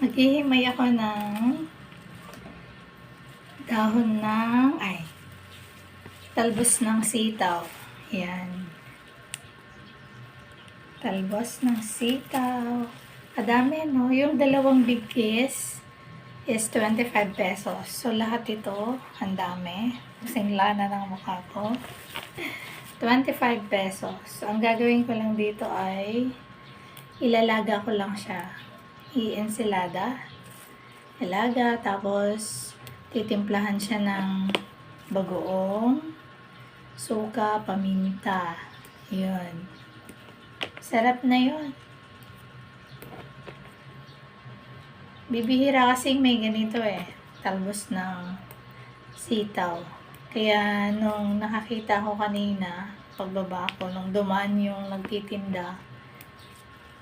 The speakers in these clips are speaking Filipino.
Maghihimay ako ng dahon ng, ay, talbos ng sitaw. Yan. Talbos ng sitaw. Kadami, no? Yung dalawang big kiss is 25 pesos. So, lahat ito, ang dami. Kasing lana ng mukha ko. 25 pesos. So, ang gagawin ko lang dito ay ilalaga ko lang siya. I-ensilada. Ilaga, tapos titimplahan siya ng bagoong, suka, paminta. Yun. Sarap na yun. Bibihira kasi may ganito eh. Talbos ng sitaw. Kaya nung nakakita ko kanina, pagbaba ko, nung dumaan yung nagtitinda,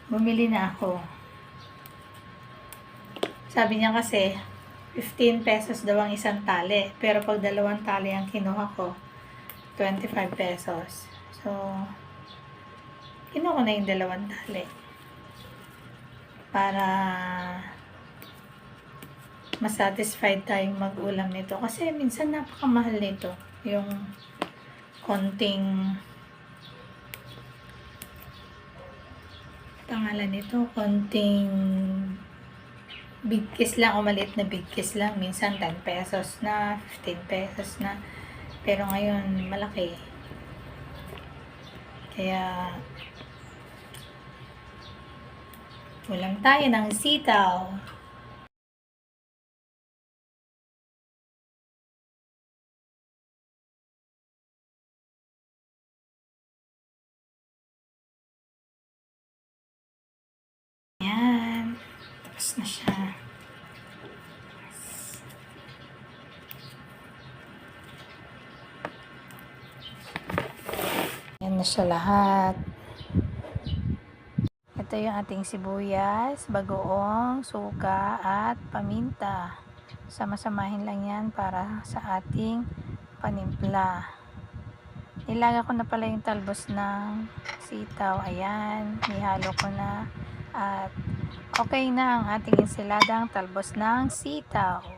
bumili na ako. Sabi niya kasi, 15 pesos daw ang isang tali. Pero pag dalawang tali ang kinuha ko, 25 pesos. So, kinuha ko na yung dalawang tali. Para masatisfied tayong mag-ulam nito. Kasi minsan napakamahal nito. Yung konting pangalan nito, konting big kiss lang o maliit na big kiss lang. Minsan 10 pesos na, 15 pesos na. Pero ngayon, malaki. Kaya, ulam tayo ng sitaw. Tapos na siya. Yan na siya lahat. Ito yung ating sibuyas, bagoong, suka, at paminta. Sama-samahin lang yan para sa ating panimpla. Nilaga ko na pala yung talbos ng sitaw. Ayan, nihalo ko na. At okay na ang ating ensiladang talbos ng sitaw.